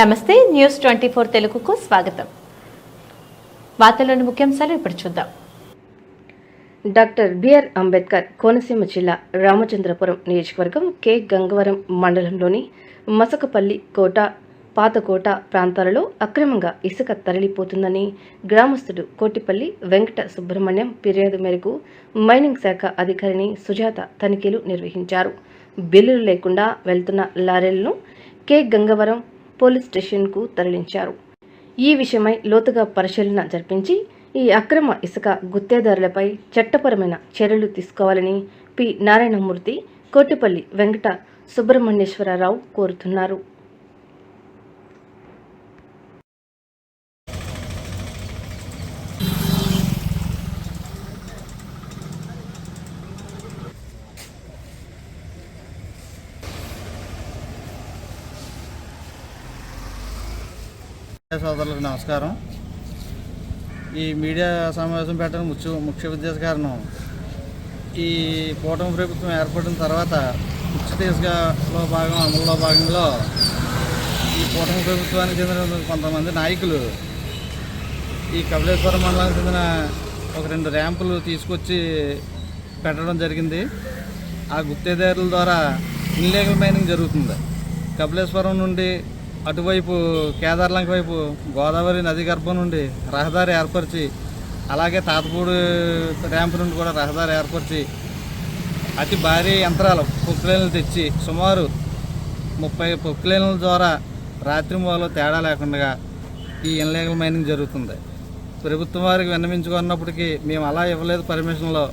నమస్తే news twenty four తెలుగుకు స్వాగతం. వార్తల్లోని ముఖ్యాంశాలు ఇప్పుడు చూద్దాం. డాక్టర్ బిఆర్ అంబేద్కర్ కోనసీమ జిల్లా రామచంద్రపురం నియోజకవర్గం కె. గంగవరం మండలంలోని మసకపల్లి కోట పాతకోట ప్రాంతాలలో అక్రమంగా ఇసుక తరలిపోతుందని గ్రామస్తుడు కోటిపల్లి వెంకట సుబ్రహ్మణ్యం ఫిర్యాదు మేరకు మైనింగ్ శాఖ అధికారిని సుజాత తనిఖీలు నిర్వహించారు. బిల్లులు లేకుండా వెళ్తున్న లారీలను కె. గంగవరం పోలీస్ స్టేషన్కు తరలించారు. ఈ విషయమై లోతుగా పరిశీలన జరిపించి ఈ అక్రమ ఇసుక గుత్తేదారులపై చట్టపరమైన చర్యలు తీసుకోవాలని పి. నారాయణమూర్తి కోటిపల్లి వెంకట సుబ్రహ్మణ్యేశ్వరరావు కోరుతున్నారు. సోదరులకు నమస్కారం. ఈ మీడియా సమావేశం పెట్టడం ముఖ్య ముఖ్య ఉద్దేశ కారణం. ఈ కూటమి ప్రభుత్వం ఏర్పడిన తర్వాత ఉచిత భాగం అమలులో భాగంలో ఈ కూటమి ప్రభుత్వానికి చెందిన కొంతమంది నాయకులు ఈ కపిలేశ్వరం మండలానికి చెందిన ఒక రెండు ర్యాంపులు తీసుకొచ్చి పెట్టడం జరిగింది. ఆ గుత్తేదారుల ద్వారా ఇల్లీగల్ మైనింగ్ జరుగుతుంది. కపిలేశ్వరం నుండి అటువైపు కేదార్లంక వైపు గోదావరి నది గర్భం నుండి రహదారి ఏర్పరిచి అలాగే తాతపూడి ర్యాంప్ నుండి కూడా రహదారి ఏర్పరిచి అతి భారీ యంత్రాలు పొక్కులేన్లు తెచ్చి సుమారు ముప్పై పొక్కులేన్ల ద్వారా రాత్రి మూలలో తేడా లేకుండా ఈ ఇన్లీగల్ మైనింగ్ జరుగుతుంది. ప్రభుత్వం వారికి విన్నవించుకున్నప్పటికీ మేము అలా ఇవ్వలేదు పర్మిషన్లో.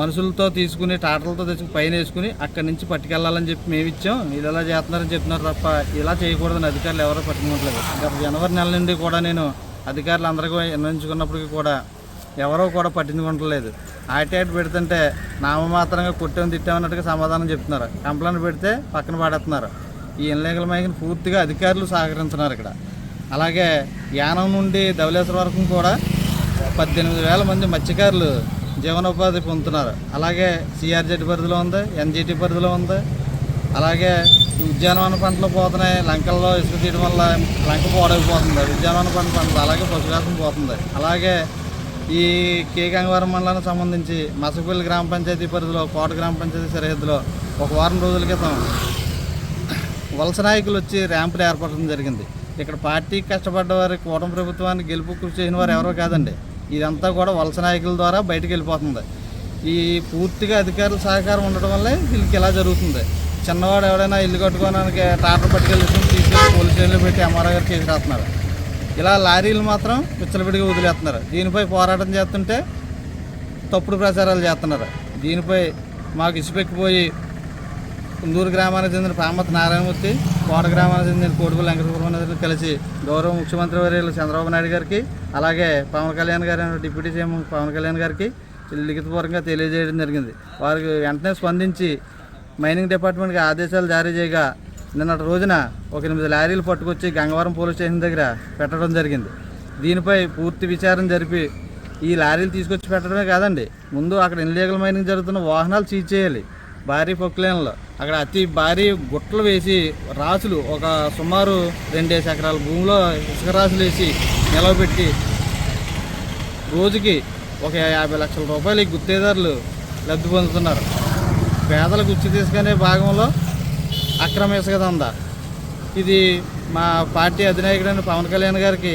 మనుషులతో తీసుకుని టాటర్లతో తెచ్చి పైన వేసుకుని అక్కడి నుంచి పట్టుకెళ్ళాలని చెప్పి మేము ఇచ్చాం. ఇది ఎలా చేస్తున్నారని చెప్తున్నారు తప్ప ఇలా చేయకూడదని అధికారులు ఎవరో పట్టుకుంటలేదు గత జనవరి నెల నుండి కూడా నేను అధికారులు అందరికీ విన్నవించుకున్నప్పటికీ కూడా ఎవరో కూడా పట్టించుకుంటలేదు ఆటేట్ పెడుతుంటే నామమాత్రంగా కొట్టాము తిట్టామన్నట్టుగా సమాధానం చెప్తున్నారు. కంప్లైంట్ పెడితే పక్కన పాడేస్తున్నారు. ఈ ఇన్లీగల్ మైకిని పూర్తిగా అధికారులు సహకరిస్తున్నారు ఇక్కడ. అలాగే యానం నుండి ధవలేశ్వర వరకు కూడా పద్దెనిమిది వేల మంది మత్స్యకారులు జీవనోపాధి పొందుతున్నారు. అలాగే సిఆర్జెడ్ పరిధిలో ఉంది ఎన్జిటి పరిధిలో ఉంది. అలాగే ఉద్యానవన పంటలు పోతున్నాయి. లంకల్లో ఇసుక తీయడం వల్ల లంక పాడైపోతుంది. ఉద్యానవన పంట పండుతుంది. అలాగే పశుగ్రాసం పోతుంది. అలాగే ఈ కే గంగవరం మండలానికి సంబంధించి మసపల్లి గ్రామ పంచాయతీ పరిధిలో కోట గ్రామ పంచాయతీ సరిహద్దులో ఒక వారం రోజుల క్రితం వలస నాయకులు వచ్చి ర్యాంపులు ఏర్పడడం జరిగింది. ఇక్కడ పార్టీకి కష్టపడ్డ వారి కూటమి ప్రభుత్వాన్ని గెలుపు కృషి చేసిన వారు ఎవరో కాదండి. ఇదంతా కూడా వలస నాయకుల ద్వారా బయటకు వెళ్ళిపోతుంది. ఈ పూర్తిగా అధికారుల సహకారం ఉండడం వల్లే వీళ్ళకి ఇలా జరుగుతుంది. చిన్నవాడు ఎవడైనా ఇల్లు కట్టుకోవడానికి టాటర్ పట్టుకెళ్ళి తీసుకెళ్ళి పోలీస్ స్టేషన్లో పెట్టి ఎంఆర్ఓ గారు కేసు రాస్తున్నారు. ఇలా లారీలు మాత్రం విచ్చలవిడిగా వదిలేస్తున్నారు. దీనిపై పోరాటం చేస్తుంటే తప్పుడు ప్రచారాలు చేస్తున్నారు. దీనిపై మాకు ఇసుపెక్కిపోయి కుందూరు గ్రామానికి చెందిన పామత నారాయణమూర్తి కోట గ్రామానికి చెందిన కోడుపల్లి వెంకటసుబ్రహ్మణ్యం కలిసి గౌరవ ముఖ్యమంత్రి వర్యులు చంద్రబాబు నాయుడు గారికి అలాగే పవన్ కళ్యాణ్ గారి డిప్యూటీ సీఎం పవన్ కళ్యాణ్ గారికి లిఖితపూర్వకంగా తెలియజేయడం జరిగింది. వారికి వెంటనే స్పందించి మైనింగ్ డిపార్ట్మెంట్కి ఆదేశాలు జారీ చేయగా నిన్నటి రోజున ఒక ఎనిమిది లారీలు పట్టుకొచ్చి గంగవరం పోలీస్ స్టేషన్ దగ్గర పెట్టడం జరిగింది. దీనిపై పూర్తి విచారణ జరిపి ఈ లారీలు తీసుకొచ్చి పెట్టడమే కాదండి ముందు అక్కడ ఇన్లీగల్ మైనింగ్ జరుగుతున్న వాహనాలు సీజ్ చేయాలి భారీ పొక్లేన్లో అక్కడ అతి భారీ గుట్టలు వేసి రాసులు ఒక సుమారు రెండేసి ఎకరాల భూమిలో ఇసుక రాసులు వేసి నిలవబెట్టి రోజుకి ఒక యాభై లక్షల రూపాయలు గుత్తేదారులు లబ్ధి పొందుతున్నారు. పేదలకు ఉచి తీసుకునే భాగంలో అక్రమ ఇసుక దంద. ఇది మా పార్టీ అధినాయకుడైన పవన్ కళ్యాణ్ గారికి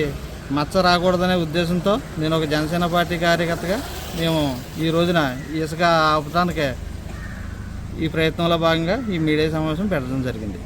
మచ్చ రాకూడదనే ఉద్దేశంతో నేను ఒక జనసేన పార్టీ కార్యకర్తగా మేము ఈ రోజున ఈ ఇసుక ఆపడానికి ఈ ప్రయత్నంలో భాగంగా ఈ మీడియా సమావేశం పెట్టడం జరిగింది.